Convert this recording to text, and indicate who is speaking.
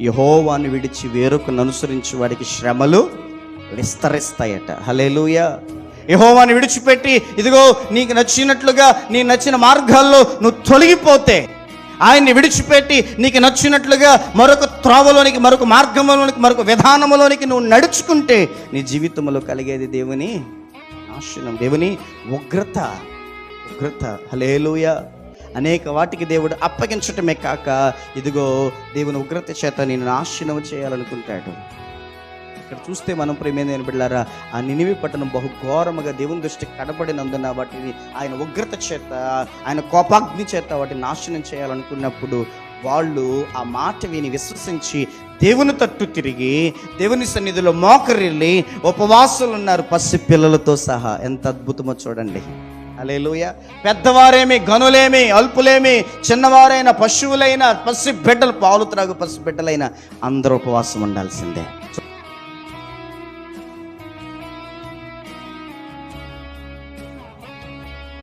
Speaker 1: యహోవాన్ని విడిచి వేరొకను అనుసరించి వాడికి శ్రమలు విస్తరిస్తాయట. హలేలుయ యహోవాన్ని విడిచిపెట్టి ఇదిగో నీకు నచ్చినట్లుగా నీ నచ్చిన మార్గాల్లో నువ్వు తొలగిపోతే ఆయన్ని విడిచిపెట్టి నీకు నచ్చినట్లుగా మరొక త్రోవలోనికి మరొక మార్గంలోనికి మరొక విధానంలోనికి నువ్వు నడుచుకుంటే నీ జీవితంలో కలిగేది దేవుని నాశనం దేవుని ఉగ్రత ఉగ్రత. హలేలుయ అనేక వాటికి దేవుడు అప్పగించటమే కాక ఇదిగో దేవుని ఉగ్రత చేత నేను నాశనం చేయాలనుకుంటాడు. ఇక్కడ చూస్తే మనం ప్రేమైన బిడ్డారా ఆ నినివి పట్టణం బహు ఘోరముగా దేవుని దృష్టికి కనబడినందున వాటిని ఆయన ఉగ్రత చేత ఆయన కోపాగ్ని చేత వాటిని నాశనం చేయాలనుకున్నప్పుడు వాళ్ళు ఆ మాట విని విశ్వసించి దేవుని తట్టు తిరిగి దేవుని సన్నిధిలో మోకరిల్లి ఉపవాసులు ఉన్నారు పసి పిల్లలతో సహా. ఎంత అద్భుతమో చూడండి. అలేలుయ పెద్దవారేమి గనులేమి అల్పులేమి చిన్నవారైన పశువులైన పసి బిడ్డలు పాలు త్రాగు పసి బిడ్డలైన అందరూ ఉపవాసం ఉండాల్సిందే.